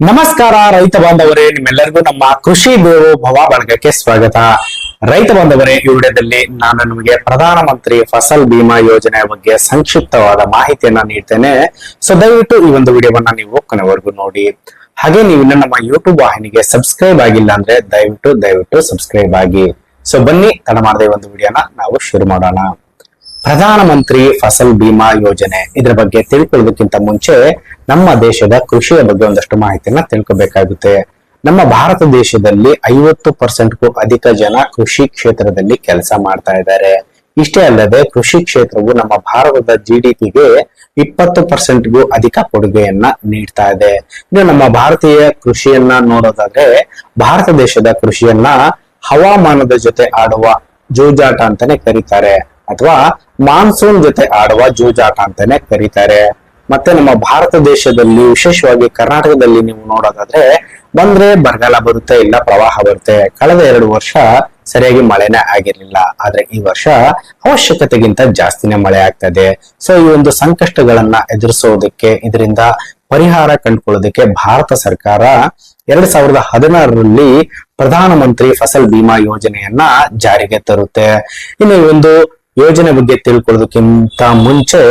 ನಮಸ್ಕಾರ ರೈತ ಬಾಂಧವರೇ, ನಿಮ್ಮೆಲ್ಲರಿಗೂ ನಮ್ಮ ಕೃಷಿ ದೇವೋ ಭವ ಬಳಗಕ್ಕೆ ಸ್ವಾಗತ. ರೈತ ಬಾಂಧವರೇ, ಈ ವಿಡಿಯೋದಲ್ಲಿ ನಾನು ನಿಮಗೆ ಪ್ರಧಾನಮಂತ್ರಿ ಫಸಲ್ ಬಿಮಾ ಯೋಜನೆಯ ಬಗ್ಗೆ ಸಂಕ್ಷಿಪ್ತವಾದ ಮಾಹಿತಿಯನ್ನ ನೀಡ್ತೇನೆ. ಸೊ ದಯವಿಟ್ಟು ಈ ಒಂದು ವಿಡಿಯೋವನ್ನ ನೀವು ಕೊನೆವರೆಗೂ ನೋಡಿ. ಹಾಗೆ ನೀವು ಇನ್ನು ನಮ್ಮ ಯೂಟ್ಯೂಬ್ ವಾಹಿನಿಗೆ ಸಬ್ಸ್ಕ್ರೈಬ್ ಆಗಿಲ್ಲ ಅಂದ್ರೆ ದಯವಿಟ್ಟು ದಯವಿಟ್ಟು ಸಬ್ಸ್ಕ್ರೈಬ್ ಆಗಿ. ಸೊ ಬನ್ನಿ, ತಡ ಮಾಡದೆ ಒಂದು ವಿಡಿಯೋನ ನಾವು ಶುರು ಮಾಡೋಣ. ಪ್ರಧಾನಮಂತ್ರಿ ಫಸಲ್ ಬಿಮಾ ಯೋಜನೆ ಇದರ ಬಗ್ಗೆ ತಿಳ್ಕೊಳ್ಳೋದಕ್ಕಿಂತ ಮುಂಚೆ ನಮ್ಮ ದೇಶದ ಕೃಷಿಯ ಬಗ್ಗೆ ಒಂದಷ್ಟು ಮಾಹಿತಿಯನ್ನ ತಿಳ್ಕೊಬೇಕಾಗುತ್ತೆ. ನಮ್ಮ ಭಾರತ ದೇಶದಲ್ಲಿ ಐವತ್ತು ಪರ್ಸೆಂಟ್ಗೂ ಅಧಿಕ ಜನ ಕೃಷಿ ಕ್ಷೇತ್ರದಲ್ಲಿ ಕೆಲಸ ಮಾಡ್ತಾ ಇದ್ದಾರೆ. ಇಷ್ಟೇ ಅಲ್ಲದೆ ಕೃಷಿ ಕ್ಷೇತ್ರವು ನಮ್ಮ ಭಾರತದ ಜಿ ಡಿ ಪಿಗೆ ಇಪ್ಪತ್ತು ಪರ್ಸೆಂಟ್ಗೂ ಅಧಿಕ ಕೊಡುಗೆಯನ್ನ ನೀಡ್ತಾ ಇದೆ. ಇನ್ನು ನಮ್ಮ ಭಾರತೀಯ ಕೃಷಿಯನ್ನ ನೋಡೋದಾದ್ರೆ ಭಾರತ ದೇಶದ ಕೃಷಿಯನ್ನ ಹವಾಮಾನದ ಜೊತೆ ಆಡುವ ಜೂಜಾಟ ಅಂತಾನೆ ಕರೀತಾರೆ. ಅಥವಾ ಮಾನ್ಸೂನ್ ಜೊತೆ ಆಡುವ ಜೂಜಾಟ ಅಂತಾನೆ ಕರೀತಾರೆ. ಮತ್ತೆ ನಮ್ಮ ಭಾರತ ದೇಶದಲ್ಲಿ, ವಿಶೇಷವಾಗಿ ಕರ್ನಾಟಕದಲ್ಲಿ ನೀವು ನೋಡೋದಾದ್ರೆ ಬಂದ್ರೆ ಬರಗಾಲ ಬರುತ್ತೆ, ಇಲ್ಲ ಪ್ರವಾಹ ಬರುತ್ತೆ. ಕಳೆದ ಎರಡು ವರ್ಷ ಸರಿಯಾಗಿ ಮಳೆನೇ ಆಗಿರ್ಲಿಲ್ಲ. ಆದ್ರೆ ಈ ವರ್ಷ ಅವಶ್ಯಕತೆಗಿಂತ ಜಾಸ್ತಿನೇ ಮಳೆ ಆಗ್ತಾ ಇದೆ ಸೊ ಈ ಒಂದು ಸಂಕಷ್ಟಗಳನ್ನ ಎದುರಿಸೋದಕ್ಕೆ, ಇದರಿಂದ ಪರಿಹಾರ ಕಂಡುಕೊಳ್ಳೋದಕ್ಕೆ ಭಾರತ ಸರ್ಕಾರ ಎರಡ್ ಸಾವಿರದ ಹದಿನಾರರಲ್ಲಿ ಪ್ರಧಾನಮಂತ್ರಿ ಫಸಲ್ ಬಿಮಾ ಯೋಜನೆಯನ್ನ ಜಾರಿಗೆ ತರುತ್ತೆ. ಇನ್ನು ಈ ಒಂದು ಯೋಜನೆ ಬಗ್ಗೆ ತಿಳ್ಕೊಳ್ಳೋದಕ್ಕಿಂತ ಮುಂಚೆ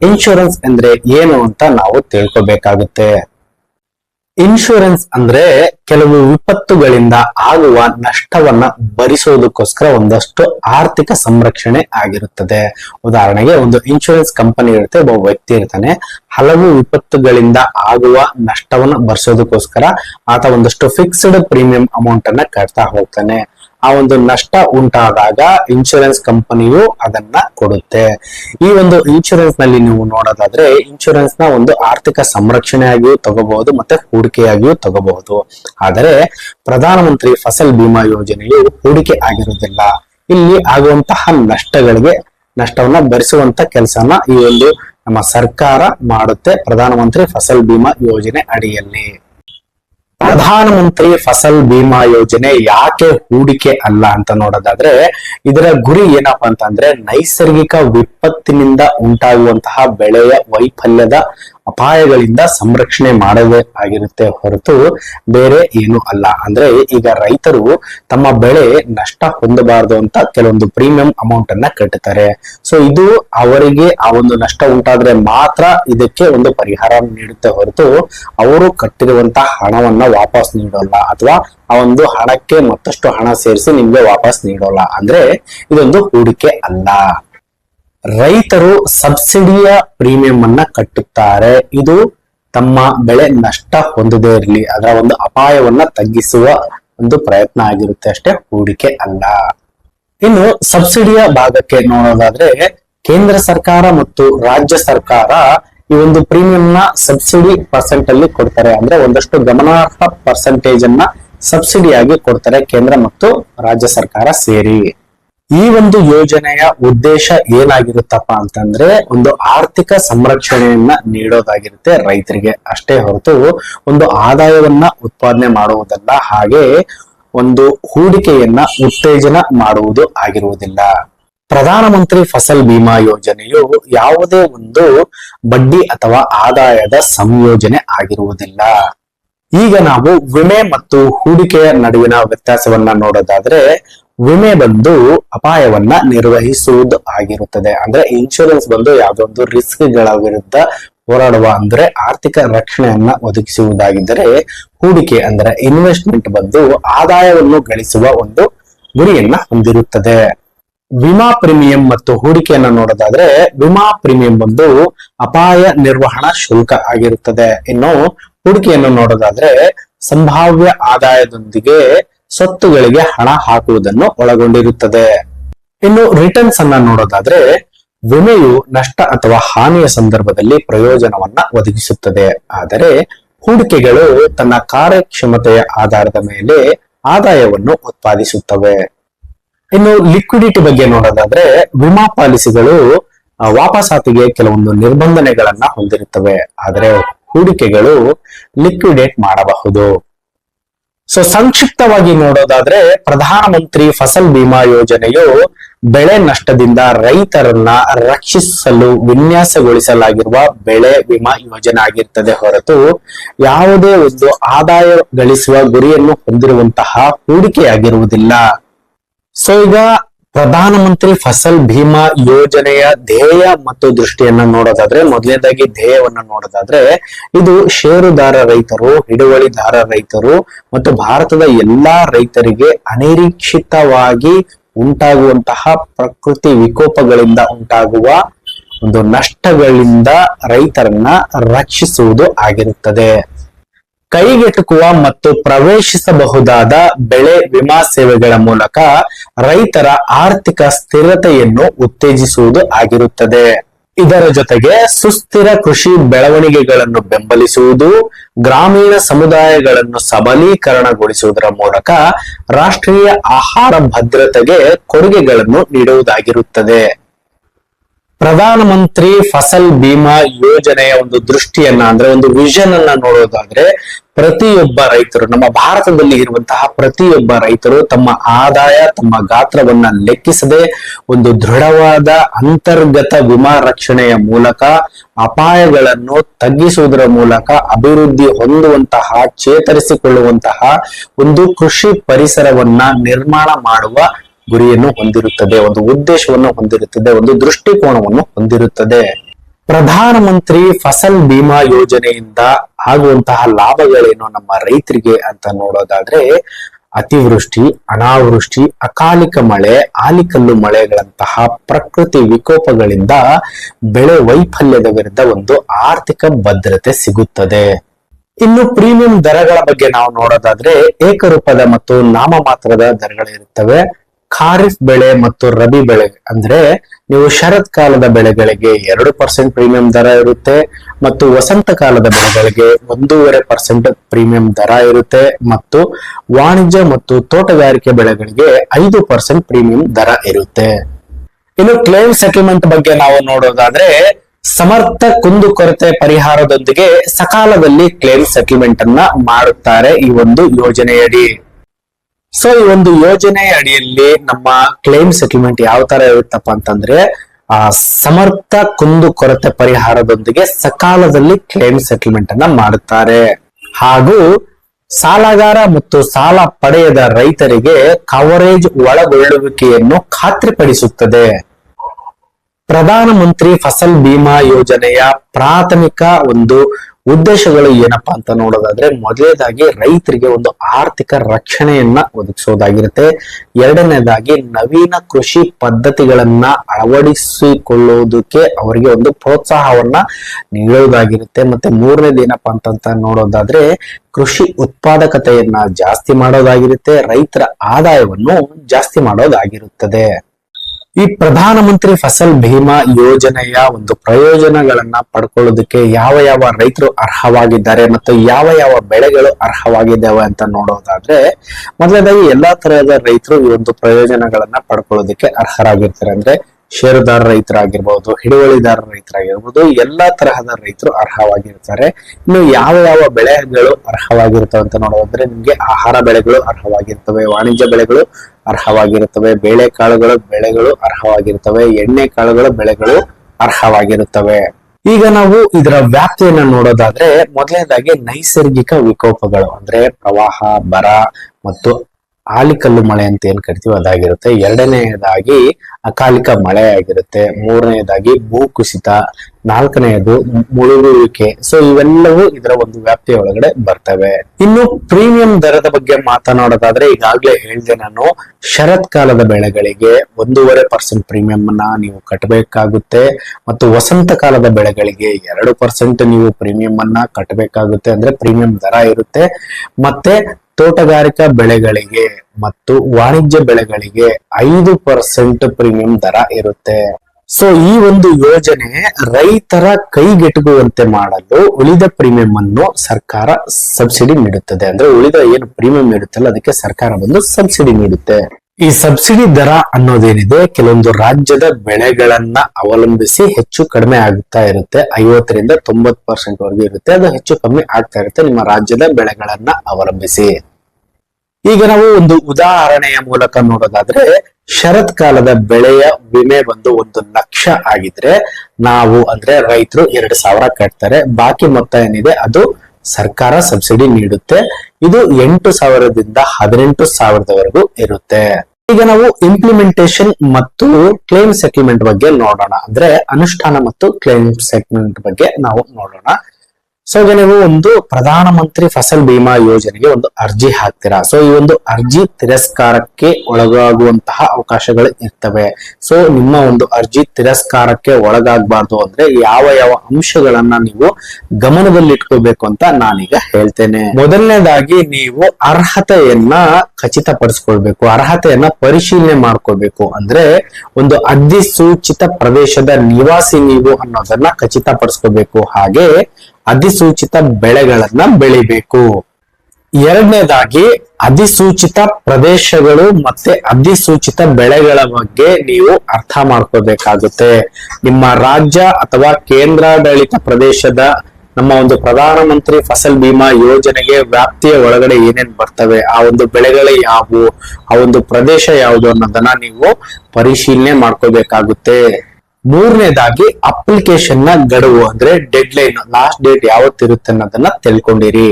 ಇನ್ಶೂರೆನ್ಸ್ ಅಂದ್ರೆ ಏನು ಅಂತ ನಾವು ತಿಳ್ಕೊಬೇಕಾಗುತ್ತೆ. ಇನ್ಶೂರೆನ್ಸ್ ಅಂದ್ರೆ ಕೆಲವು ವಿಪತ್ತುಗಳಿಂದ ಆಗುವ ನಷ್ಟವನ್ನ ಭರಿಸೋದಕ್ಕೋಸ್ಕರ ಒಂದಷ್ಟು ಆರ್ಥಿಕ ಸಂರಕ್ಷಣೆ ಆಗಿರುತ್ತದೆ. ಉದಾಹರಣೆಗೆ ಒಂದು ಇನ್ಶೂರೆನ್ಸ್ ಕಂಪನಿ ಇರುತ್ತೆ, ಒಬ್ಬ ವ್ಯಕ್ತಿ ಇರ್ತಾನೆ. ಹಲವು ವಿಪತ್ತುಗಳಿಂದ ಆಗುವ ನಷ್ಟವನ್ನ ಭರಿಸೋದಕ್ಕೋಸ್ಕರ ಆತ ಒಂದಷ್ಟು ಫಿಕ್ಸ್ಡ್ ಪ್ರೀಮಿಯಂ ಅಮೌಂಟ್ ಅನ್ನ ಕಟ್ತಾ ಹೋಗ್ತಾನೆ. ಆ ಒಂದು ನಷ್ಟ ಉಂಟಾದಾಗ ಇನ್ಶೂರೆನ್ಸ್ ಕಂಪನಿಯು ಅದನ್ನ ಕೊಡುತ್ತೆ. ಈ ಒಂದು ಇನ್ಶೂರೆನ್ಸ್ನಲ್ಲಿ ನೀವು ನೋಡೋದಾದ್ರೆ ಇನ್ಶೂರೆನ್ಸ್ನ ಒಂದು ಆರ್ಥಿಕ ಸಂರಕ್ಷಣೆಯಾಗಿಯೂ ತಗೋಬಹುದು ಮತ್ತೆ ಹೂಡಿಕೆಯಾಗಿಯೂ ತಗೋಬಹುದು. ಆದರೆ ಪ್ರಧಾನಮಂತ್ರಿ ಫಸಲ್ ಬಿಮಾ ಯೋಜನೆಯು ಹೂಡಿಕೆ ಆಗಿರುವುದಿಲ್ಲ. ಇಲ್ಲಿ ಆಗುವಂತಹ ನಷ್ಟಗಳಿಗೆ, ನಷ್ಟವನ್ನ ಭರಿಸುವಂತ ಕೆಲಸನ ಈ ಒಂದು ನಮ್ಮ ಸರ್ಕಾರ ಮಾಡುತ್ತೆ ಪ್ರಧಾನಮಂತ್ರಿ ಫಸಲ್ ಬಿಮಾ ಯೋಜನೆ ಅಡಿಯಲ್ಲಿ. ಪ್ರಧಾನಮಂತ್ರಿ ಫಸಲ್ ಬಿಮಾ ಯೋಜನೆ ಯಾಕೆ ಹೂಡಿಕೆ ಅಲ್ಲ ಅಂತ ನೋಡೋದಾದ್ರೆ, ಇದರ ಗುರಿ ಏನಪ್ಪಾ ಅಂತಂದ್ರೆ ನೈಸರ್ಗಿಕ ವಿಪತ್ತಿನಿಂದ ಉಂಟಾಗುವಂತಹ ಬೆಳೆಯ ವೈಫಲ್ಯದ ಅಪಾಯಗಳಿಂದ ಸಂರಕ್ಷಣೆ ಮಾಡೋದೇ ಆಗಿರುತ್ತೆ ಹೊರತು ಬೇರೆ ಏನು ಅಲ್ಲ. ಅಂದ್ರೆ ಈಗ ರೈತರು ತಮ್ಮ ಬೆಳೆ ನಷ್ಟ ಹೊಂದಬಾರದು ಅಂತ ಕೆಲವೊಂದು ಪ್ರೀಮಿಯಂ ಅಮೌಂಟ್ ಅನ್ನ ಕಟ್ಟುತ್ತಾರೆ ಸೊ ಇದು ಅವರಿಗೆ ಆ ಒಂದು ನಷ್ಟ ಉಂಟಾದ್ರೆ ಮಾತ್ರ ಇದಕ್ಕೆ ಒಂದು ಪರಿಹಾರ ನೀಡುತ್ತೆ ಹೊರತು ಅವರು ಕಟ್ಟಿರುವಂತಹ ಹಣವನ್ನ ವಾಪಸ್ ನೀಡೋಲ್ಲ ಅಥವಾ ಆ ಒಂದು ಹಣಕ್ಕೆ ಮತ್ತಷ್ಟು ಹಣ ಸೇರಿಸಿ ನಿಮ್ಗೆ ವಾಪಸ್ ನೀಡೋಲ್ಲ ಅಂದ್ರೆ ಇದೊಂದು ಹೂಡಿಕೆ ಅಲ್ಲ. ರೈತರು ಸಬ್ಸಿಡಿಯ ಪ್ರೀಮಿಯಂ ಅನ್ನ ಕಟ್ಟುತ್ತಾರೆ. ಇದು ತಮ್ಮ ಬೆಳೆ ನಷ್ಟ ಹೊಂದದೇ ಇರಲಿ, ಅದರ ಒಂದು ಅಪಾಯವನ್ನ ತಗ್ಗಿಸುವ ಒಂದು ಪ್ರಯತ್ನ ಆಗಿರುತ್ತೆ, ಅಷ್ಟೇ ಹೂಡಿಕೆ ಅಲ್ಲ. ಇನ್ನು ಸಬ್ಸಿಡಿಯ ಭಾಗಕ್ಕೆ ನೋಡೋದಾದ್ರೆ ಕೇಂದ್ರ ಸರ್ಕಾರ ಮತ್ತು ರಾಜ್ಯ ಸರ್ಕಾರ ಈ ಒಂದು ಪ್ರೀಮಿಯಂ ನ ಸಬ್ಸಿಡಿ ಪರ್ಸೆಂಟ್ ಅಲ್ಲಿ ಕೊಡ್ತಾರೆ. ಅಂದ್ರೆ ಒಂದಷ್ಟು ಗಮನಾರ್ಹ ಪರ್ಸೆಂಟೇಜ್ ಅನ್ನ ಸಬ್ಸಿಡಿಯಾಗಿ ಕೊಡ್ತಾರೆ ಕೇಂದ್ರ ಮತ್ತು ರಾಜ್ಯ ಸರ್ಕಾರ ಸೇರಿ. ಈ ಒಂದು ಯೋಜನೆಯ ಉದ್ದೇಶ ಏನಾಗಿರುತ್ತಪ್ಪ ಅಂತಂದ್ರೆ ಒಂದು ಆರ್ಥಿಕ ಸಂರಕ್ಷಣೆಯನ್ನ ನೀಡೋದಾಗಿರುತ್ತೆ ರೈತರಿಗೆ. ಅಷ್ಟೇ ಹೊರತು ಒಂದು ಆದಾಯವನ್ನ ಉತ್ಪಾದನೆ ಮಾಡುವುದಲ್ಲ, ಹಾಗೆ ಒಂದು ಹೂಡಿಕೆಯನ್ನ ಉತ್ತೇಜನ ಮಾಡುವುದು ಆಗಿರುವುದಿಲ್ಲ. ಪ್ರಧಾನಮಂತ್ರಿ ಫಸಲ್ ಬಿಮಾ ಯೋಜನೆಯು ಯಾವುದೇ ಒಂದು ಬಡ್ಡಿ ಅಥವಾ ಆದಾಯದ ಸಂಯೋಜನೆ ಆಗಿರುವುದಿಲ್ಲ. ಈಗ ನಾವು ವಿಮೆ ಮತ್ತು ಹೂಡಿಕೆಯ ನಡುವಿನ ವ್ಯತ್ಯಾಸವನ್ನ ನೋಡೋದಾದ್ರೆ, ವಿಮೆ ಬಂದು ಅಪಾಯವನ್ನ ನಿರ್ವಹಿಸುವುದು ಆಗಿರುತ್ತದೆ. ಅಂದ್ರೆ ಇನ್ಶೂರೆನ್ಸ್ ಬಂದು ಯಾವುದೊಂದು ರಿಸ್ಕ್ಗಳ ರಿಸ್ಕ್ಗಳ ವಿರುದ್ಧ ಹೋರಾಡುವ ಅಂದ್ರೆ ಆರ್ಥಿಕ ರಕ್ಷಣೆಯನ್ನ ಒದಗಿಸುವುದಾಗಿದ್ದರೆ, ಹೂಡಿಕೆ ಅಂದ್ರೆ ಇನ್ವೆಸ್ಟ್ಮೆಂಟ್ ಬಂದು ಆದಾಯವನ್ನು ಗಳಿಸುವ ಒಂದು ಗುರಿಯನ್ನ ಹೊಂದಿರುತ್ತದೆ. ವಿಮಾ ಪ್ರೀಮಿಯಂ ಮತ್ತು ಹೂಡಿಕೆಯನ್ನ ನೋಡೋದಾದ್ರೆ, ವಿಮಾ ಪ್ರೀಮಿಯಂ ಒಂದು ಅಪಾಯ ನಿರ್ವಹಣಾ ಶುಲ್ಕ ಆಗಿರುತ್ತದೆ ಇನ್ನು ಹೂಡಿಕೆಯನ್ನು ನೋಡೋದಾದ್ರೆ, ಸಂಭಾವ್ಯ ಆದಾಯದೊಂದಿಗೆ ಸ್ವತ್ತುಗಳಿಗೆ ಹಣ ಹಾಕುವುದನ್ನು ಒಳಗೊಂಡಿರುತ್ತದೆ. ಇನ್ನು ರಿಟರ್ನ್ಸ್ ಅನ್ನ ನೋಡೋದಾದ್ರೆ, ವಿಮೆಯು ನಷ್ಟ ಅಥವಾ ಹಾನಿಯ ಸಂದರ್ಭದಲ್ಲಿ ಪ್ರಯೋಜನವನ್ನ ಒದಗಿಸುತ್ತದೆ. ಆದರೆ, ಹೂಡಿಕೆಗಳು ತನ್ನ ಕಾರ್ಯಕ್ಷಮತೆಯ ಆಧಾರದ ಮೇಲೆ ಆದಾಯವನ್ನು ಉತ್ಪಾದಿಸುತ್ತವೆ. ಇನ್ನು ಲಿಕ್ವಿಡಿಟಿ ಬಗ್ಗೆ ನೋಡೋದಾದ್ರೆ ವಿಮಾ ಪಾಲಿಸಿಗಳು ವಾಪಸಾತಿಗೆ ಕೆಲವೊಂದು ನಿರ್ಬಂಧನೆಗಳನ್ನ ಹೊಂದಿರುತ್ತವೆ. ಆದರೆ ಹೂಡಿಕೆಗಳು ಲಿಕ್ವಿಡೇಟ್ ಮಾಡಬಹುದು. ಸೊ ಸಂಕ್ಷಿಪ್ತವಾಗಿ ನೋಡೋದಾದ್ರೆ ಪ್ರಧಾನಮಂತ್ರಿ ಫಸಲ್ ಬಿಮಾ ಯೋಜನೆಯು ಬೆಳೆ ನಷ್ಟದಿಂದ ರೈತರನ್ನ ರಕ್ಷಿಸಲು ವಿನ್ಯಾಸಗೊಳಿಸಲಾಗಿರುವ ಬೆಳೆ ವಿಮಾ ಯೋಜನೆ ಆಗಿರ್ತದೆ ಹೊರತು ಯಾವುದೇ ಒಂದು ಆದಾಯ ಗಳಿಸುವ ಗುರಿಯನ್ನು ಹೊಂದಿರುವಂತಹ ಹೂಡಿಕೆಯಾಗಿರುವುದಿಲ್ಲ. ಸೊ ಈಗ ಪ್ರಧಾನಮಂತ್ರಿ ಫಸಲ್ ಭೀಮಾ ಯೋಜನೆಯ ಧ್ಯೇಯ ಮತ್ತು ದೃಷ್ಟಿಯನ್ನ ನೋಡೋದಾದ್ರೆ, ಮೊದಲನೇದಾಗಿ ಧ್ಯೇಯವನ್ನ ನೋಡೋದಾದ್ರೆ, ಇದು ಷೇರುದಾರ ರೈತರು, ಹಿಡುವಳಿದಾರ ರೈತರು ಮತ್ತು ಭಾರತದ ಎಲ್ಲಾ ರೈತರಿಗೆ ಅನಿರೀಕ್ಷಿತವಾಗಿ ಉಂಟಾಗುವಂತಹ ಪ್ರಕೃತಿ ವಿಕೋಪಗಳಿಂದ ಉಂಟಾಗುವ ಒಂದು ನಷ್ಟಗಳಿಂದ ರೈತರನ್ನ ರಕ್ಷಿಸುವುದು ಆಗಿರುತ್ತದೆ. ಕೈಗೆಟುಕುವ ಮತ್ತು ಪ್ರವೇಶಿಸಬಹುದಾದ ಬೆಳೆ ವಿಮಾ ಸೇವೆಗಳ ಮೂಲಕ ರೈತರ ಆರ್ಥಿಕ ಸ್ಥಿರತೆಯನ್ನು ಉತ್ತೇಜಿಸುವುದು ಆಗಿರುತ್ತದೆ. ಇದರ ಜೊತೆಗೆ ಸುಸ್ಥಿರ ಕೃಷಿ ಬೆಳವಣಿಗೆಗಳನ್ನು ಬೆಂಬಲಿಸುವುದು, ಗ್ರಾಮೀಣ ಸಮುದಾಯಗಳನ್ನು ಸಬಲೀಕರಣಗೊಳಿಸುವುದರ ಮೂಲಕ ರಾಷ್ಟ್ರೀಯ ಆಹಾರ ಭದ್ರತೆಗೆ ಕೊಡುಗೆಗಳನ್ನು ನೀಡುವುದಾಗಿರುತ್ತದೆ. ಪ್ರಧಾನಮಂತ್ರಿ ಫಸಲ್ ಬಿಮಾ ಯೋಜನೆಯ ಒಂದು ದೃಷ್ಟಿಯನ್ನ ಅಂದ್ರೆ ಒಂದು ವಿಷನ್ ಅನ್ನ ನೋಡೋದಾದ್ರೆ ಪ್ರತಿಯೊಬ್ಬ ರೈತರು, ನಮ್ಮ ಭಾರತದಲ್ಲಿ ಇರುವಂತಹ ಪ್ರತಿಯೊಬ್ಬ ರೈತರು ತಮ್ಮ ಆದಾಯ, ತಮ್ಮ ಗಾತ್ರವನ್ನ ಲೆಕ್ಕಿಸದೆ ಒಂದು ದೃಢವಾದ ಅಂತರ್ಗತ ವಿಮಾ ರಕ್ಷಣೆಯ ಮೂಲಕ, ಅಪಾಯಗಳನ್ನು ತಗ್ಗಿಸುವುದರ ಮೂಲಕ, ಅಭಿವೃದ್ಧಿ ಹೊಂದುವಂತಹ, ಚೇತರಿಸಿಕೊಳ್ಳುವಂತಹ ಒಂದು ಕೃಷಿ ಪರಿಸರವನ್ನ ನಿರ್ಮಾಣ ಮಾಡುವ ಗುರಿಯನ್ನು ಹೊಂದಿರುತ್ತದೆ, ಒಂದು ಉದ್ದೇಶವನ್ನು ಹೊಂದಿರುತ್ತದೆ, ಒಂದು ದೃಷ್ಟಿಕೋನವನ್ನು ಹೊಂದಿರುತ್ತದೆ. ಪ್ರಧಾನಮಂತ್ರಿ ಫಸಲ್ ಬಿಮಾ ಯೋಜನೆಯಿಂದ ಆಗುವಂತಹ ಲಾಭಗಳೇನು ನಮ್ಮ ರೈತರಿಗೆ ಅಂತ ನೋಡೋದಾದ್ರೆ, ಅತಿವೃಷ್ಟಿ, ಅನಾವೃಷ್ಟಿ, ಅಕಾಲಿಕ ಮಳೆ ಆಲಿಕಲ್ಲು ಮಳೆಗಳಂತಹ ಪ್ರಕೃತಿ ವಿಕೋಪಗಳಿಂದ ಬೆಳೆ ವೈಫಲ್ಯದ ವಿರುದ್ಧ ಒಂದು ಆರ್ಥಿಕ ಭದ್ರತೆ ಸಿಗುತ್ತದೆ. ಇನ್ನು ಪ್ರೀಮಿಯಂ ದರಗಳ ಬಗ್ಗೆ ನಾವು ನೋಡೋದಾದ್ರೆ, ಏಕರೂಪದ ಮತ್ತು ನಾಮಮಾತ್ರದ ದರಗಳಿರುತ್ತವೆ. ಖಾರಿಫ್ ಬೆಳೆ ಮತ್ತು ರಬಿ ಬೆಳೆ ಅಂದ್ರೆ ನೀವು ಶರತ್ ಕಾಲದ ಬೆಳೆಗಳಿಗೆ ಎರಡು ಪರ್ಸೆಂಟ್ ಪ್ರೀಮಿಯಂ ದರ ಇರುತ್ತೆ ಮತ್ತು ವಸಂತ ಕಾಲದ ಬೆಳೆಗಳಿಗೆ ಒಂದೂವರೆ ಪರ್ಸೆಂಟ್ ಪ್ರೀಮಿಯಂ ದರ ಇರುತ್ತೆ ಮತ್ತು ವಾಣಿಜ್ಯ ಮತ್ತು ತೋಟಗಾರಿಕೆ ಬೆಳೆಗಳಿಗೆ ಐದು ಪರ್ಸೆಂಟ್ ಪ್ರೀಮಿಯಂ ದರ ಇರುತ್ತೆ. ಇನ್ನು ಕ್ಲೇಮ್ ಸೆಟಲ್ಮೆಂಟ್ ಬಗ್ಗೆ ನಾವು ನೋಡೋದಾದ್ರೆ ಸಮರ್ಥ ಕುಂದುಕೊರತೆ ಪರಿಹಾರದೊಂದಿಗೆ ಸಕಾಲದಲ್ಲಿ ಕ್ಲೇಮ್ ಸೆಟಲ್ಮೆಂಟ್ ಅನ್ನ ಮಾಡುತ್ತಾರೆ ಈ ಒಂದು ಯೋಜನೆಯಡಿ. ಸೊ ಈ ಒಂದು ಯೋಜನೆ ಅಡಿಯಲ್ಲಿ ನಮ್ಮ ಕ್ಲೇಮ್ ಸೆಟಲ್ಮೆಂಟ್ ಯಾವ ತರ ಇರುತ್ತಪ್ಪ ಅಂತಂದ್ರೆ, ಆ, ಸಮರ್ಥ ಕುಂದು ಕೊರತೆ ಪರಿಹಾರದೊಂದಿಗೆ ಸಕಾಲದಲ್ಲಿ ಕ್ಲೇಮ್ ಸೆಟಲ್ಮೆಂಟ್ ಅನ್ನ ಮಾಡುತ್ತಾರೆ. ಹಾಗೂ ಸಾಲಗಾರ ಮತ್ತು ಸಾಲ ಪಡೆಯದ ರೈತರಿಗೆ ಕವರೇಜ್ ಒಳಗೊಳ್ಳುವಿಕೆಯನ್ನು ಖಾತ್ರಿಪಡಿಸುತ್ತದೆ. ಪ್ರಧಾನಮಂತ್ರಿ ಫಸಲ್ ಬಿಮಾ ಯೋಜನೆಯ ಪ್ರಾಥಮಿಕ ಒಂದು ಉದ್ದೇಶಗಳು ಏನಪ್ಪಾ ಅಂತ ನೋಡೋದಾದ್ರೆ ಮೊದಲನೇದಾಗಿ ರೈತರಿಗೆ ಒಂದು ಆರ್ಥಿಕ ರಕ್ಷಣೆಯನ್ನ ಒದಗಿಸೋದಾಗಿರುತ್ತೆ. ಎರಡನೇದಾಗಿ ನವೀನ ಕೃಷಿ ಪದ್ಧತಿಗಳನ್ನ ಅಳವಡಿಸಿಕೊಳ್ಳುವುದಕ್ಕೆ ಅವರಿಗೆ ಒಂದು ಪ್ರೋತ್ಸಾಹವನ್ನ ನೀಡೋದಾಗಿರುತ್ತೆ. ಮತ್ತೆ ಮೂರನೇದು ಏನಪ್ಪಾ ಅಂತಂತ ನೋಡೋದಾದ್ರೆ ಕೃಷಿ ಉತ್ಪಾದಕತೆಯನ್ನ ಜಾಸ್ತಿ ಮಾಡೋದಾಗಿರುತ್ತೆ, ರೈತರ ಆದಾಯವನ್ನು ಜಾಸ್ತಿ ಮಾಡೋದಾಗಿರುತ್ತದೆ. ಈ ಪ್ರಧಾನಮಂತ್ರಿ ಫಸಲ್ ಭೀಮಾ ಯೋಜನೆಯ ಒಂದು ಪ್ರಯೋಜನಗಳನ್ನ ಪಡ್ಕೊಳ್ಳೋದಕ್ಕೆ ಯಾವ ಯಾವ ರೈತರು ಅರ್ಹವಾಗಿದ್ದಾರೆ ಮತ್ತು ಯಾವ ಯಾವ ಬೆಳೆಗಳು ಅರ್ಹವಾಗಿದ್ದಾವೆ ಅಂತ ನೋಡೋದಾದ್ರೆ ಮೊದಲನೇದಾಗಿ ಎಲ್ಲಾ ತರಹದ ರೈತರು ಈ ಒಂದು ಪ್ರಯೋಜನಗಳನ್ನ ಪಡ್ಕೊಳ್ಳೋದಕ್ಕೆ ಅರ್ಹರಾಗಿರ್ತಾರೆ. ಅಂದ್ರೆ ಷೇರುದಾರ ರೈತರಾಗಿರ್ಬಹುದು ಹಿಡುವಳಿದಾರ ರೈತರಾಗಿರ್ಬಹುದು ಎಲ್ಲಾ ತರಹದ ರೈತರು ಅರ್ಹವಾಗಿರ್ತಾರೆ. ಇನ್ನು ಯಾವ ಯಾವ ಬೆಳೆಗಳು ಅರ್ಹವಾಗಿರ್ತವೆ ಅಂತ ನೋಡೋದಾದ್ರೆ ನಿಮ್ಗೆ ಆಹಾರ ಬೆಳೆಗಳು ಅರ್ಹವಾಗಿರ್ತವೆ, ವಾಣಿಜ್ಯ ಬೆಳೆಗಳು ಅರ್ಹವಾಗಿರುತ್ತವೆ. ಬೇಳೆಕಾಳುಗಳ ಬೆಳೆಗಳು ಅರ್ಹವಾಗಿರುತ್ತವೆ. ಎಣ್ಣೆ ಕಾಳುಗಳ ಬೆಳೆಗಳು ಅರ್ಹವಾಗಿರುತ್ತವೆ. ಈಗ ನಾವು ಇದರ ವ್ಯಾಪ್ತಿಯನ್ನ ನೋಡೋದಾದ್ರೆ ಮೊದಲನೇದಾಗಿ ನೈಸರ್ಗಿಕ ವಿಕೋಪಗಳು ಅಂದ್ರೆ ಪ್ರವಾಹ, ಬರ ಮತ್ತು ಆಲಿಕಲ್ಲು ಮಳೆ ಅಂತ ಏನ್ ಕರಿತೀವಿ ಅದಾಗಿರುತ್ತೆ. ಎರಡನೆಯದಾಗಿ ಅಕಾಲಿಕ ಮಳೆ ಆಗಿರುತ್ತೆ. ಮೂರನೆಯದಾಗಿ ಭೂಕುಸಿತ ನಾಲ್ಕನೆಯದು ಮುಳುಗುವಿಕೆ. ಸೊ ಇವೆಲ್ಲವೂ ಇದರ ಒಂದು ವ್ಯಾಪ್ತಿಯ ಒಳಗಡೆ ಬರ್ತವೆ. ಇನ್ನು ಪ್ರೀಮಿಯಂ ದರದ ಬಗ್ಗೆ ಮಾತನಾಡೋದಾದ್ರೆ ಈಗಾಗ್ಲೇ ಹೇಳಿದೆ ನಾನು ಶರತ್ಕಾಲದ ಬೆಳೆಗಳಿಗೆ ಒಂದೂವರೆ ಪರ್ಸೆಂಟ್ ಪ್ರೀಮಿಯಂ ಅನ್ನ ನೀವು ಕಟ್ಟಬೇಕಾಗುತ್ತೆ ಮತ್ತು ವಸಂತ ಕಾಲದ ಬೆಳೆಗಳಿಗೆ ಎರಡು ಪರ್ಸೆಂಟ್ ನೀವು ಪ್ರೀಮಿಯಂ ಅನ್ನ ಕಟ್ಟಬೇಕಾಗುತ್ತೆ ಅಂದ್ರೆ ಪ್ರೀಮಿಯಂ ದರ ಇರುತ್ತೆ. ಮತ್ತೆ ತೋಟಗಾರಿಕಾ ಬೆಳೆಗಳಿಗೆ ಮತ್ತು ವಾಣಿಜ್ಯ ಬೆಳೆಗಳಿಗೆ ಐದು ಪರ್ಸೆಂಟ್ ಪ್ರೀಮಿಯಂ ದರ ಇರುತ್ತೆ. ಸೊ ಈ ಒಂದು ಯೋಜನೆ ರೈತರ ಕೈಗೆಟುಕುವಂತೆ ಮಾಡಲು ಉಳಿದ ಪ್ರೀಮಿಯಂ ಅನ್ನು ಸರ್ಕಾರ ಸಬ್ಸಿಡಿ ನೀಡುತ್ತದೆ. ಅಂದ್ರೆ ಉಳಿದ ಏನು ಪ್ರೀಮಿಯಂ ಇರುತ್ತಲ್ಲ ಅದಕ್ಕೆ ಸರ್ಕಾರ ಬಂದು ಸಬ್ಸಿಡಿ ನೀಡುತ್ತೆ. ಈ ಸಬ್ಸಿಡಿ ದರ ಅನ್ನೋದೇನಿದೆ, ಕೆಲವೊಂದು ರಾಜ್ಯದ ಬೆಳೆಗಳನ್ನ ಅವಲಂಬಿಸಿ ಹೆಚ್ಚು ಕಡಿಮೆ ಆಗ್ತಾ ಇರುತ್ತೆ. ಐವತ್ತರಿಂದ ತೊಂಬತ್ ಪರ್ಸೆಂಟ್ ವರೆಗೂ ಇರುತ್ತೆ. ಅದು ಹೆಚ್ಚು ಕಮ್ಮಿ ಆಗ್ತಾ ಇರುತ್ತೆ. ನಿಮ್ಮ ರಾಜ್ಯದ ಬೆಳೆಗಳನ್ನ ಅವಲಂಬಿಸಿ. ಈಗ ನಾವು ಒಂದು ಉದಾಹರಣೆಯ ಮೂಲಕ ನೋಡೋದಾದ್ರೆ ಶರತ್ಕಾಲದ ಬೆಳೆಯ ವಿಮೆ ಬಂದು ಒಂದು ಲಕ್ಷ ಆಗಿದ್ರೆ, ನಾವು ಅಂದ್ರೆ ರೈತರು ಎರಡು ಸಾವಿರ ಕಟ್ತಾರೆ. ಬಾಕಿ ಮೊತ್ತ ಏನಿದೆ, ಅದು ಸರ್ಕಾರ ಸಬ್ಸಿಡಿ ನೀಡುತ್ತೆ. ಇದು ಎಂಟು ಸಾವಿರದಿಂದ ಹದಿನೆಂಟು ಸಾವಿರದವರೆಗೂ ಇರುತ್ತೆ. ಈಗ ನಾವು ಇಂಪ್ಲಿಮೆಂಟೇಶನ್ ಮತ್ತು ಕ್ಲೇಮ್ ಸೆಟಲ್ಮೆಂಟ್ ಬಗ್ಗೆ ನೋಡೋಣ. ಅಂದ್ರೆ ಅನುಷ್ಠಾನ ಮತ್ತು ಕ್ಲೇಮ್ ಸೆಟಲ್ಮೆಂಟ್ ಬಗ್ಗೆ ನಾವು ನೋಡೋಣ. ಸೊ ಈಗ ನೀವು ಒಂದು ಪ್ರಧಾನ ಮಂತ್ರಿ ಫಸಲ್ ಬಿಮಾ ಯೋಜನೆಗೆ ಒಂದು ಅರ್ಜಿ ಹಾಕ್ತೀರಾ? ಸೊ ಈ ಒಂದು ಅರ್ಜಿ ತಿರಸ್ಕಾರಕ್ಕೆ ಒಳಗಾಗುವಂತಹ ಅವಕಾಶಗಳು ಇರ್ತವೆ. ಸೊ ನಿಮ್ಮ ಒಂದು ಅರ್ಜಿ ತಿರಸ್ಕಾರಕ್ಕೆ ಒಳಗಾಗಬಾರ್ದು ಅಂದ್ರೆ ಯಾವ ಯಾವ ಅಂಶಗಳನ್ನ ನೀವು ಗಮನದಲ್ಲಿಟ್ಕೋಬೇಕು ಅಂತ ನಾನೀಗ ಹೇಳ್ತೇನೆ. ಮೊದಲನೇದಾಗಿ ನೀವು ಅರ್ಹತೆಯನ್ನ ಖಚಿತಪಡಿಸ್ಕೊಳ್ಬೇಕು. ಅರ್ಹತೆಯನ್ನ ಪರಿಶೀಲನೆ ಮಾಡ್ಕೋಬೇಕು ಅಂದ್ರೆ ಒಂದು ಅಧಿಸೂಚಿತ ಪ್ರದೇಶದ ನಿವಾಸಿ ನೀವು ಅನ್ನೋದನ್ನ ಖಚಿತಪಡಿಸ್ಕೋಬೇಕು ಹಾಗೆ ಅಧಿಸೂಚಿತ ಬೆಳೆಗಳನ್ನ ಬೆಳಿಬೇಕು. ಎರಡನೇದಾಗಿ ಅಧಿಸೂಚಿತ ಪ್ರದೇಶಗಳು ಮತ್ತೆ ಅಧಿಸೂಚಿತ ಬೆಳೆಗಳ ಬಗ್ಗೆ ನೀವು ಅರ್ಥ ಮಾಡ್ಕೋಬೇಕಾಗುತ್ತೆ. ನಿಮ್ಮ ರಾಜ್ಯ ಅಥವಾ ಕೇಂದ್ರಾಡಳಿತ ಪ್ರದೇಶದ ನಮ್ಮ ಒಂದು ಪ್ರಧಾನಮಂತ್ರಿ ಫಸಲ್ ಬಿಮಾ ಯೋಜನೆಗೆ ವ್ಯಾಪ್ತಿಯ ಒಳಗಡೆ ಏನೇನ್ ಬರ್ತವೆ, ಆ ಒಂದು ಬೆಳೆಗಳು ಯಾವುವು, ಆ ಒಂದು ಪ್ರದೇಶ ಯಾವುದು ಅನ್ನೋದನ್ನ ನೀವು ಪರಿಶೀಲನೆ ಮಾಡ್ಕೋಬೇಕಾಗುತ್ತೆ. ಮೂರನೇದಾಗಿ ಅಪ್ಲಿಕೇಶನ್ನ ಗಡುವು ಅಂದ್ರೆ ಡೆಡ್ ಲೈನ್ ಲಾಸ್ಟ್ ಡೇಟ್ ಯಾವತ್ತಿರುತ್ತೆ ಅನ್ನೋದನ್ನ ತಿಳ್ಕೊಂಡಿರಿ.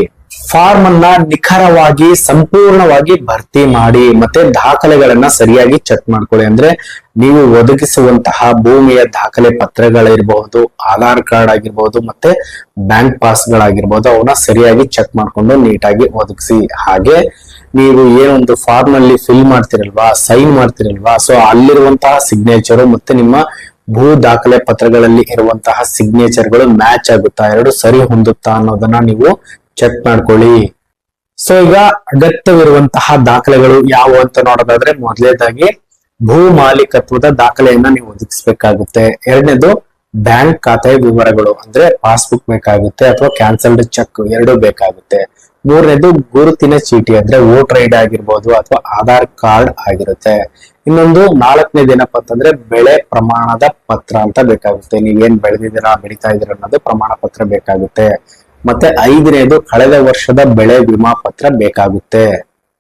ಫಾರ್ಮ್ ಅನ್ನ ನಿಖರವಾಗಿ, ಸಂಪೂರ್ಣವಾಗಿ ಭರ್ತಿ ಮಾಡಿ, ಮತ್ತೆ ದಾಖಲೆಗಳನ್ನ ಸರಿಯಾಗಿ ಚೆಕ್ ಮಾಡ್ಕೊಳ್ಳಿ. ಅಂದ್ರೆ ನೀವು ಒದಗಿಸುವಂತಹ ಭೂಮಿಯ ದಾಖಲೆ ಪತ್ರಗಳಿರಬಹುದು ಆಧಾರ್ ಕಾರ್ಡ್ ಆಗಿರ್ಬಹುದು ಮತ್ತೆ ಬ್ಯಾಂಕ್ ಪಾಸ್ ಗಳಾಗಿರ್ಬಹುದು ಅವನ್ನ ಸರಿಯಾಗಿ ಚೆಕ್ ಮಾಡ್ಕೊಂಡು ನೀಟಾಗಿ ಒದಗಿಸಿ. ಹಾಗೆ ನೀವು ಏನೊಂದು ಫಾರ್ಮ್ ಅಲ್ಲಿ ಫಿಲ್ ಮಾಡ್ತಿರಲ್ವಾ ಸೈನ್ ಮಾಡ್ತಿರಲ್ವಾ ಸೊ ಅಲ್ಲಿರುವಂತಹ ಸಿಗ್ನೇಚರು ಮತ್ತೆ ನಿಮ್ಮ ಭೂ ದಾಖಲೆ ಪತ್ರಗಳಲ್ಲಿ ಇರುವಂತಹ ಸಿಗ್ನೇಚರ್ಗಳು ಮ್ಯಾಚ್ ಆಗುತ್ತಾ? ಎರಡು ಸರಿ ಹೊಂದುತ್ತಾ ಅನ್ನೋದನ್ನ ನೀವು ಚೆಕ್ ಮಾಡ್ಕೊಳ್ಳಿ. ಸೊ ಈಗ ಅಗತ್ಯವಿರುವಂತಹ ದಾಖಲೆಗಳು ಯಾವುವು ಅಂತ ನೋಡೋದಾದ್ರೆ ಮೊದಲನೇದಾಗಿ ಭೂ ಮಾಲೀಕತ್ವದ ದಾಖಲೆಯನ್ನ ನೀವು ಒದಗಿಸಬೇಕಾಗುತ್ತೆ. ಎರಡನೇದು ಬ್ಯಾಂಕ್ ಖಾತೆ ವಿವರಗಳು, ಅಂದ್ರೆ ಪಾಸ್ಬುಕ್ ಬೇಕಾಗುತ್ತೆ ಅಥವಾ ಕ್ಯಾನ್ಸಲ್ಡ್ ಚೆಕ್ ಎರಡು ಬೇಕಾಗುತ್ತೆ. ಮೂರನೇದು ಗುರುತಿನ ಚೀಟಿ, ಅಂದ್ರೆ ವೋಟರ್ ಐಡಿ ಆಗಿರ್ಬೋದು ಅಥವಾ ಆಧಾರ್ ಕಾರ್ಡ್ ಆಗಿರುತ್ತೆ. ಇನ್ನೊಂದು ನಾಲ್ಕನೇದು ಏನಪ್ಪಾ ಅಂತಂದ್ರೆ ಬೆಳೆ ಪ್ರಮಾಣದ ಪತ್ರ ಅಂತ ಬೇಕಾಗುತ್ತೆ. ನೀವೇನ್ ಬೆಳೆದಿದ್ದೀರಾ, ಬೆಳೀತಾ ಇದೀರ ಅನ್ನೋದು ಪ್ರಮಾಣ ಪತ್ರ ಬೇಕಾಗುತ್ತೆ. ಮತ್ತೆ ಐದನೇದು ಕಳೆದ ವರ್ಷದ ಬೆಳೆ ವಿಮಾ ಪತ್ರ ಬೇಕಾಗುತ್ತೆ.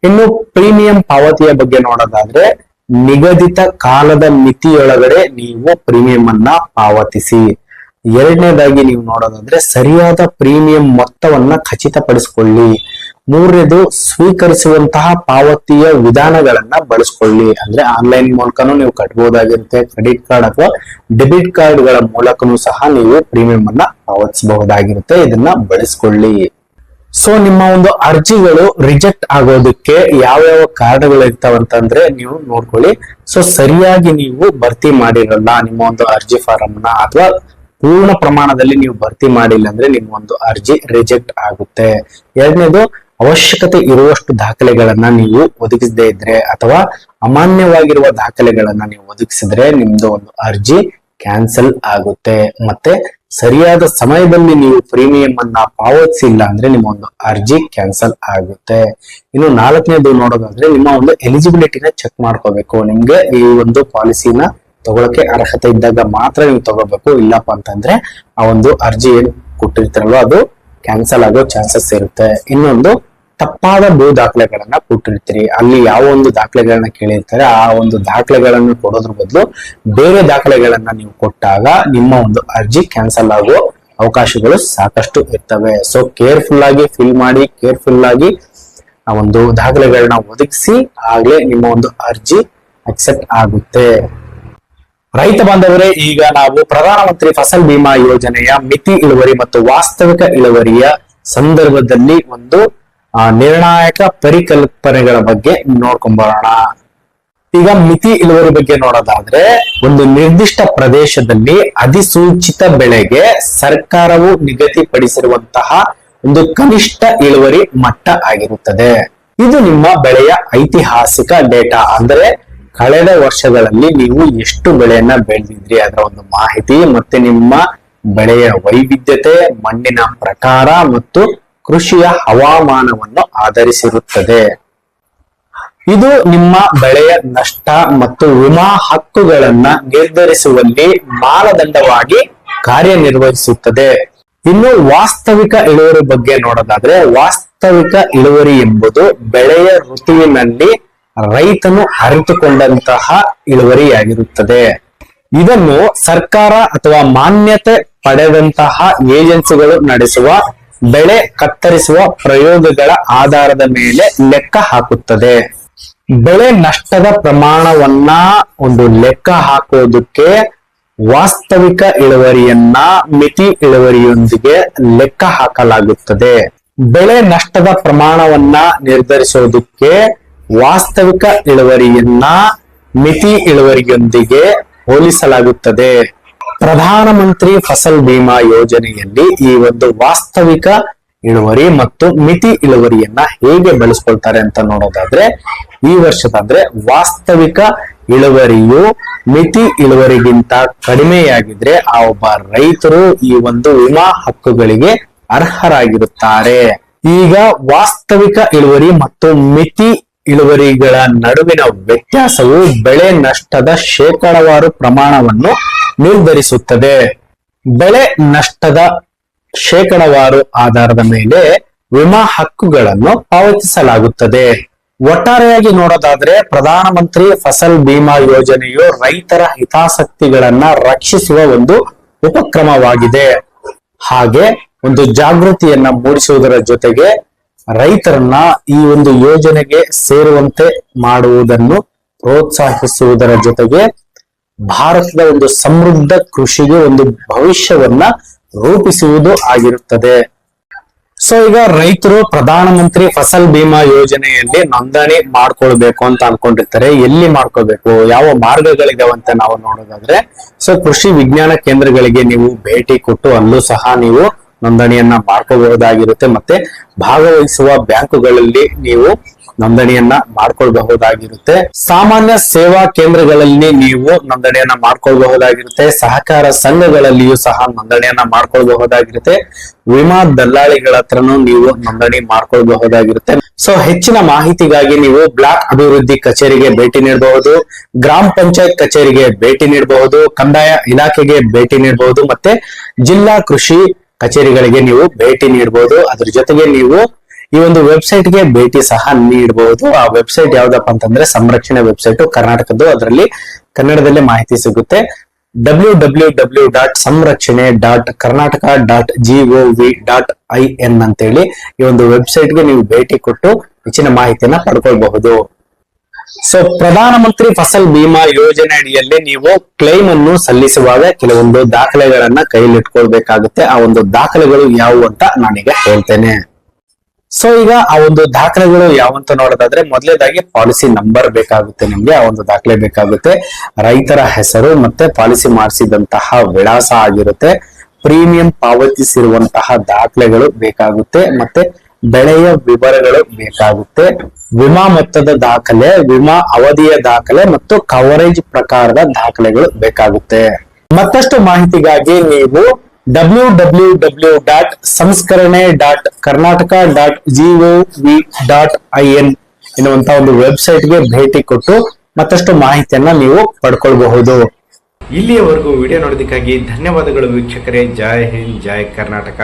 ಇನ್ನು ಪ್ರೀಮಿಯಂ ಪಾವತಿಯ ಬಗ್ಗೆ ನೋಡೋದಾದ್ರೆ ನಿಗದಿತ ಕಾಲದ ಮಿತಿಯೊಳಗಡೆ ನೀವು ಪ್ರೀಮಿಯಂ ಅನ್ನ ಪಾವತಿಸಿ. ಎರಡನೇದಾಗಿ ನೀವು ನೋಡೋದಾದ್ರೆ ಸರಿಯಾದ ಪ್ರೀಮಿಯಂ ಮೊತ್ತವನ್ನ ಖಚಿತಪಡಿಸಿಕೊಳ್ಳಿ. ಮೂರನೇದು, ಸ್ವೀಕರಿಸುವಂತಹ ಪಾವತಿಯ ವಿಧಾನಗಳನ್ನ ಬಳಸ್ಕೊಳ್ಳಿ. ಅಂದ್ರೆ ಆನ್ಲೈನ್ ಮೂಲಕನೂ ನೀವು ಕಟ್ಟಬಹುದಾಗಿರುತ್ತೆ ಕ್ರೆಡಿಟ್ ಕಾರ್ಡ್ ಅಥವಾ ಡೆಬಿಟ್ ಕಾರ್ಡ್ಗಳ ಮೂಲಕನೂ ಸಹ ನೀವು ಪ್ರೀಮಿಯಂ ಅನ್ನ ಪಾವತಿಸಬಹುದಾಗಿರುತ್ತೆ. ಇದನ್ನ ಬಳಸ್ಕೊಳ್ಳಿ. ಸೊ ನಿಮ್ಮ ಒಂದು ಅರ್ಜಿಗಳು ರಿಜೆಕ್ಟ್ ಆಗೋದಕ್ಕೆ ಯಾವ್ಯಾವ ಕಾರಣಗಳು ಇರ್ತಾವಂತಂದ್ರೆ ನೀವು ನೋಡ್ಕೊಳ್ಳಿ. ಸೊ ಸರಿಯಾಗಿ ನೀವು ಭರ್ತಿ ಮಾಡಿರಲ್ಲ ನಿಮ್ಮ ಒಂದು ಅರ್ಜಿ ಫಾರಂ ಅಥವಾ ಪೂರ್ಣ ಪ್ರಮಾಣದಲ್ಲಿ ನೀವು ಭರ್ತಿ ಮಾಡಿಲ್ಲ ಅಂದ್ರೆ ನಿಮ್ಮ ಒಂದು ಅರ್ಜಿ ರಿಜೆಕ್ಟ್ ಆಗುತ್ತೆ. ಎರಡನೇದು, ಅವಶ್ಯಕತೆ ಇರುವಷ್ಟು ದಾಖಲೆಗಳನ್ನ ನೀವು ಒದಗಿಸದೇ ಇದ್ರೆ ಅಥವಾ ಅಮಾನ್ಯವಾಗಿರುವ ದಾಖಲೆಗಳನ್ನ ನೀವು ಒದಗಿಸಿದ್ರೆ ನಿಮ್ದು ಒಂದು ಅರ್ಜಿ ಕ್ಯಾನ್ಸಲ್ ಆಗುತ್ತೆ. ಮತ್ತೆ ಸರಿಯಾದ ಸಮಯದಲ್ಲಿ ನೀವು ಪ್ರೀಮಿಯಂ ಅನ್ನ ಪಾವತಿಸಿಲ್ಲ ಅಂದ್ರೆ ನಿಮ್ಮ ಒಂದು ಅರ್ಜಿ ಕ್ಯಾನ್ಸಲ್ ಆಗುತ್ತೆ. ಇನ್ನು ನಾಲ್ಕನೇದು ನೋಡೋದಾದ್ರೆ ನಿಮ್ಮ ಒಂದು ಎಲಿಜಿಬಿಲಿಟಿನ ಚೆಕ್ ಮಾಡ್ಕೋಬೇಕು. ನಿಮ್ಗೆ ಈ ಒಂದು ಪಾಲಿಸಿನ ತಗೊಳಕ್ಕೆ ಅರ್ಹತೆ ಇದ್ದಾಗ ಮಾತ್ರ ನೀವು ತಗೋಬೇಕು ಇಲ್ಲಪ್ಪ ಅಂತಂದ್ರೆ ಆ ಒಂದು ಅರ್ಜಿ ಏನ್ ಕೊಟ್ಟಿರ್ತಾರಲ್ವ, ಅದು ಕ್ಯಾನ್ಸಲ್ ಆಗೋ ಚಾನ್ಸಸ್ ಇರುತ್ತೆ. ಇನ್ನೊಂದು ತಪ್ಪಾದ ಭೂ ದಾಖಲೆಗಳನ್ನ ಕೊಟ್ಟಿರ್ತೀರಿ. ಅಲ್ಲಿ ಯಾವ ಒಂದು ದಾಖಲೆಗಳನ್ನ ಕೇಳಿರ್ತಾರೆ, ಆ ಒಂದು ದಾಖಲೆಗಳನ್ನು ಕೊಡೋದ್ರ ಬದಲು ಬೇರೆ ದಾಖಲೆಗಳನ್ನ ನೀವು ಕೊಟ್ಟಾಗ ನಿಮ್ಮ ಒಂದು ಅರ್ಜಿ ಕ್ಯಾನ್ಸಲ್ ಆಗೋ ಅವಕಾಶಗಳು ಸಾಕಷ್ಟು ಇರ್ತವೆ. ಸೊ ಕೇರ್ಫುಲ್ ಆಗಿ ಫಿಲ್ ಮಾಡಿ ಕೇರ್ಫುಲ್ ಆಗಿ ಆ ಒಂದು ದಾಖಲೆಗಳನ್ನ ಒದಗಿಸಿ ಆಗ್ಲೇ ನಿಮ್ಮ ಒಂದು ಅರ್ಜಿ ಅಕ್ಸೆಪ್ಟ್ ಆಗುತ್ತೆ. ರೈತ ಬಾಂಧವರೇ, ಈಗ ನಾವು ಪ್ರಧಾನಮಂತ್ರಿ ಫಸಲ್ ಬಿಮಾ ಯೋಜನೆಯ ಮಿತಿ ಇಳುವರಿ ಮತ್ತು ವಾಸ್ತವಿಕ ಇಳುವರಿಯ ಸಂದರ್ಭದಲ್ಲಿ ಒಂದು ನಿರ್ಣಾಯಕ ಪರಿಕಲ್ಪನೆಗಳ ಬಗ್ಗೆ ನೋಡ್ಕೊಂಬರೋಣ ಈಗ ಮಿತಿ ಇಳುವರಿ ಬಗ್ಗೆ ನೋಡೋದಾದ್ರೆ, ಒಂದು ನಿರ್ದಿಷ್ಟ ಪ್ರದೇಶದಲ್ಲಿ ಅಧಿಸೂಚಿತ ಬೆಳೆಗೆ ಸರ್ಕಾರವು ನಿಗದಿಪಡಿಸಿರುವಂತಹ ಒಂದು ಕನಿಷ್ಠ ಇಳುವರಿ ಮಟ್ಟ ಆಗಿರುತ್ತದೆ. ಇದು ನಿಮ್ಮ ಬೆಳೆಯ ಐತಿಹಾಸಿಕ ಡೇಟಾ. ಅಂದ್ರೆ ಕಳೆದ ವರ್ಷಗಳಲ್ಲಿ ನೀವು ಎಷ್ಟು ಬೆಳೆಯನ್ನ ಬೆಳೆದಿದ್ರಿ ಅದರ ಒಂದು ಮಾಹಿತಿ ಮತ್ತೆ ನಿಮ್ಮ ಬೆಳೆಯ ವೈವಿಧ್ಯತೆ, ಮಣ್ಣಿನ ಪ್ರಕಾರ ಮತ್ತು ಕೃಷಿಯ ಹವಾಮಾನವನ್ನು ಆಧರಿಸಿರುತ್ತದೆ. ಇದು ನಿಮ್ಮ ಬೆಳೆಯ ನಷ್ಟ ಮತ್ತು ವಿಮಾ ಹಕ್ಕುಗಳನ್ನ ನಿರ್ಧರಿಸುವಲ್ಲಿ ಮಾನದಂಡವಾಗಿ ಕಾರ್ಯನಿರ್ವಹಿಸುತ್ತದೆ. ಇನ್ನು ವಾಸ್ತವಿಕ ಇಳುವರಿ ಬಗ್ಗೆ ನೋಡೋದಾದ್ರೆ, ವಾಸ್ತವಿಕ ಇಳುವರಿ ಎಂಬುದು ಬೆಳೆಯ ಋತುವಿನಲ್ಲಿ ರೈತನು ಅರಿತುಕೊಂಡಂತಹ ಇಳುವರಿಯಾಗಿರುತ್ತದೆ. ಇದನ್ನು ಸರ್ಕಾರ ಅಥವಾ ಮಾನ್ಯತೆ ಪಡೆದಂತಹ ಏಜೆನ್ಸಿಗಳು ನಡೆಸುವ, ಬೆಳೆ ಕತ್ತರಿಸುವ ಪ್ರಯೋಗಗಳ ಆಧಾರದ ಮೇಲೆ ಲೆಕ್ಕ ಹಾಕುತ್ತದೆ. ಬೆಳೆ ನಷ್ಟದ ಪ್ರಮಾಣವನ್ನ ಒಂದು ಲೆಕ್ಕ ಹಾಕೋದಕ್ಕೆ ವಾಸ್ತವಿಕ ಇಳುವರಿಯನ್ನ ಮಿತಿ ಇಳುವರಿಯೊಂದಿಗೆ ಲೆಕ್ಕ ಹಾಕಲಾಗುತ್ತದೆ. ಬೆಳೆ ನಷ್ಟದ ಪ್ರಮಾಣವನ್ನ ನಿರ್ಧರಿಸೋದಕ್ಕೆ ವಾಸ್ತವಿಕ ಇಳುವರಿಯನ್ನ ಮಿತಿ ಇಳುವರಿಯೊಂದಿಗೆ ಹೋಲಿಸಲಾಗುತ್ತದೆ. ಪ್ರಧಾನಮಂತ್ರಿ ಫಸಲ್ ಬಿಮಾ ಯೋಜನೆಯಲ್ಲಿ ಈ ಒಂದು ವಾಸ್ತವಿಕ ಇಳುವರಿ ಮತ್ತು ಮಿತಿ ಇಳುವರಿಯನ್ನ ಹೇಗೆ ಬಳಸ್ಕೊಳ್ತಾರೆ ಅಂತ ನೋಡೋದಾದ್ರೆ, ಈ ವರ್ಷದಂದ್ರೆ ವಾಸ್ತವಿಕ ಇಳುವರಿಯು ಮಿತಿ ಇಳುವರಿಗಿಂತ ಕಡಿಮೆಯಾಗಿದ್ರೆ ಆ ಒಬ್ಬ ರೈತರು ಈ ಒಂದು ವಿಮಾ ಹಕ್ಕುಗಳಿಗೆ ಅರ್ಹರಾಗಿರುತ್ತಾರೆ. ಈಗ ವಾಸ್ತವಿಕ ಇಳುವರಿ ಮತ್ತು ಮಿತಿ ಇಳುವರಿಗಳ ನಡುವಿನ ವ್ಯತ್ಯಾಸವು ಬೆಳೆ ನಷ್ಟದ ಶೇಕಡವಾರು ಪ್ರಮಾಣವನ್ನು ನಿರ್ಧರಿಸುತ್ತದೆ. ಬೆಳೆ ನಷ್ಟದ ಶೇಕಡವಾರು ಆಧಾರದ ಮೇಲೆ ವಿಮಾ ಹಕ್ಕುಗಳನ್ನು ಪಾವತಿಸಲಾಗುತ್ತದೆ. ಒಟ್ಟಾರೆಯಾಗಿ ನೋಡೋದಾದ್ರೆ ಪ್ರಧಾನಮಂತ್ರಿ ಫಸಲ್ ಬಿಮಾ ಯೋಜನೆಯು ರೈತರ ಹಿತಾಸಕ್ತಿಗಳನ್ನ ರಕ್ಷಿಸುವ ಒಂದು ಉಪಕ್ರಮವಾಗಿದೆ. ಹಾಗೆ ಒಂದು ಜಾಗೃತಿಯನ್ನ ಮೂಡಿಸುವುದರ ಜೊತೆಗೆ ರೈತರನ್ನ ಈ ಒಂದು ಯೋಜನೆಗೆ ಸೇರುವಂತೆ ಮಾಡುವುದನ್ನು ಪ್ರೋತ್ಸಾಹಿಸುವುದರ ಜೊತೆಗೆ ಭಾರತದ ಒಂದು ಸಮೃದ್ಧ ಕೃಷಿಗೆ ಒಂದು ಭವಿಷ್ಯವನ್ನ ರೂಪಿಸುವುದು ಆಗಿರುತ್ತದೆ. ಸೊ ಈಗ ರೈತರು ಪ್ರಧಾನಮಂತ್ರಿ ಫಸಲ್ ಬಿಮಾ ಯೋಜನೆಯಲ್ಲಿ ನೋಂದಣಿ ಮಾಡ್ಕೊಳ್ಬೇಕು ಅಂತ ಅನ್ಕೊಂಡಿರ್ತಾರೆ. ಎಲ್ಲಿ ಮಾಡ್ಕೋಬೇಕು ಯಾವ ಮಾರ್ಗಗಳಿದಾವೆ ಅಂತ ನಾವು ನೋಡೋದಾದ್ರೆ ಸೊ ಕೃಷಿ ವಿಜ್ಞಾನ ಕೇಂದ್ರಗಳಿಗೆ ನೀವು ಭೇಟಿ ಕೊಟ್ಟು ಅಲ್ಲೂ ಸಹ ನೀವು ನೋಂದಣಿಯನ್ನ ಮಾಡ್ಕೋಬಹುದಾಗಿರುತ್ತೆ. ಮತ್ತೆ ಭಾಗವಹಿಸುವ ಬ್ಯಾಂಕುಗಳಲ್ಲಿ ನೀವು ನೋಂದಣಿಯನ್ನ ಮಾಡ್ಕೊಳ್ಬಹುದಾಗಿರುತ್ತೆ. ಸಾಮಾನ್ಯ ಸೇವಾ ಕೇಂದ್ರಗಳಲ್ಲಿ ನೀವು ನೋಂದಣಿಯನ್ನ ಮಾಡ್ಕೊಳ್ಬಹುದಾಗಿರುತ್ತೆ. ಸಹಕಾರ ಸಂಘಗಳಲ್ಲಿಯೂ ಸಹ ನೋಂದಣಿಯನ್ನ ಮಾಡ್ಕೊಳ್ಬಹುದಾಗಿರುತ್ತೆ. ವಿಮಾ ದಲ್ಲಾಳಿಗಳ ಹತ್ರನೂ ನೀವು ನೋಂದಣಿ ಮಾಡ್ಕೊಳ್ಬಹುದಾಗಿರುತ್ತೆ. ಸೊ, ಹೆಚ್ಚಿನ ಮಾಹಿತಿಗಾಗಿ ನೀವು ಬ್ಲಾಕ್ ಅಭಿವೃದ್ಧಿ ಕಚೇರಿಗೆ ಭೇಟಿ ನೀಡಬಹುದು. ಗ್ರಾಮ ಪಂಚಾಯತ್ ಕಚೇರಿಗೆ ಭೇಟಿ ನೀಡಬಹುದು. ಕಂದಾಯ ಇಲಾಖೆಗೆ ಭೇಟಿ ನೀಡಬಹುದು. ಮತ್ತೆ ಜಿಲ್ಲಾ ಕೃಷಿ ಕಚೇರಿಗಳಿಗೆ ನೀವು ಭೇಟಿ ನೀಡಬಹುದು ಅದ್ರ ಜೊತೆಗೆ ನೀವು ಈ ಒಂದು ವೆಬ್ಸೈಟ್ಗೆ ಭೇಟಿ ಸಹ ನೀಡಬಹುದು ಆ ವೆಬ್ಸೈಟ್ ಯಾವ್ದಪ್ಪ ಅಂತಂದ್ರೆ ಸಂರಕ್ಷಣೆ ವೆಬ್ಸೈಟ್ ಕರ್ನಾಟಕದ್ದು. ಅದರಲ್ಲಿ ಕನ್ನಡದಲ್ಲಿ ಮಾಹಿತಿ ಸಿಗುತ್ತೆ. W W W dot Samrakshane dot Karnataka dot G O V dot I N ಅಂತೇಳಿ ಈ ಒಂದು ವೆಬ್ಸೈಟ್ಗೆ ನೀವು ಭೇಟಿ ಕೊಟ್ಟು ಹೆಚ್ಚಿನ ಮಾಹಿತಿಯನ್ನ ಪಡ್ಕೊಳ್ಬಹುದು. ಸೊ ಪ್ರಧಾನ ಮಂತ್ರಿ ಫಸಲ್ ಬಿಮಾ ಯೋಜನೆ ಅಡಿಯಲ್ಲಿ ನೀವು ಕ್ಲೈಮ್ ಅನ್ನು ಸಲ್ಲಿಸುವಾಗ ಕೆಲವೊಂದು ದಾಖಲೆಗಳನ್ನ ಕೈಲಿಟ್ಕೊಳ್ಬೇಕಾಗುತ್ತೆ ಆ ಒಂದು ದಾಖಲೆಗಳು ಯಾವುವು ಅಂತ ನಾನೀಗ ಹೇಳ್ತೇನೆ. ಸೊ ಈಗ ಆ ಒಂದು ದಾಖಲೆಗಳು ಯಾವಂತ ನೋಡೋದಾದ್ರೆ ಮೊದಲೇದಾಗಿ ಪಾಲಿಸಿ ನಂಬರ್ ಬೇಕಾಗುತ್ತೆ ನಿಮ್ಗೆ. ಆ ಒಂದು ದಾಖಲೆ ಬೇಕಾಗುತ್ತೆ. ರೈತರ ಹೆಸರು ಮತ್ತೆ ಪಾಲಿಸಿ ಮಾಡಿಸಿದಂತಹ ವಿಳಾಸ ಆಗಿರುತ್ತೆ. ಪ್ರೀಮಿಯಂ ಪಾವತಿಸಿರುವಂತಹ ದಾಖಲೆಗಳು ಬೇಕಾಗುತ್ತೆ. ಮತ್ತೆ ಬೆಳೆಯ ವಿವರಗಳು ಬೇಕಾಗುತ್ತೆ. ವಿಮಾ ಮೊತ್ತದ ದಾಖಲೆ, ವಿಮಾ ಅವಧಿಯ ದಾಖಲೆ ಮತ್ತು ಕವರೇಜ್ ಪ್ರಕಾರದ ದಾಖಲೆಗಳು ಬೇಕಾಗುತ್ತೆ. ಮತ್ತಷ್ಟು ಮಾಹಿತಿಗಾಗಿ ನೀವು W W W dot Samskarane dot Karnataka dot G O V dot I N ಎನ್ನುವಂತಹ ಒಂದು ವೆಬ್ಸೈಟ್ಗೆ ಭೇಟಿ ಕೊಟ್ಟು ಮತ್ತಷ್ಟು ಮಾಹಿತಿಯನ್ನ ನೀವು ಪಡ್ಕೊಳ್ಬಹುದು. ಇಲ್ಲಿಯವರೆಗೂ ವಿಡಿಯೋ ನೋಡೋದಕ್ಕಾಗಿ ಧನ್ಯವಾದಗಳು ವೀಕ್ಷಕರೇ. ಜೈ ಹಿಂದ್, ಜೈ ಕರ್ನಾಟಕ.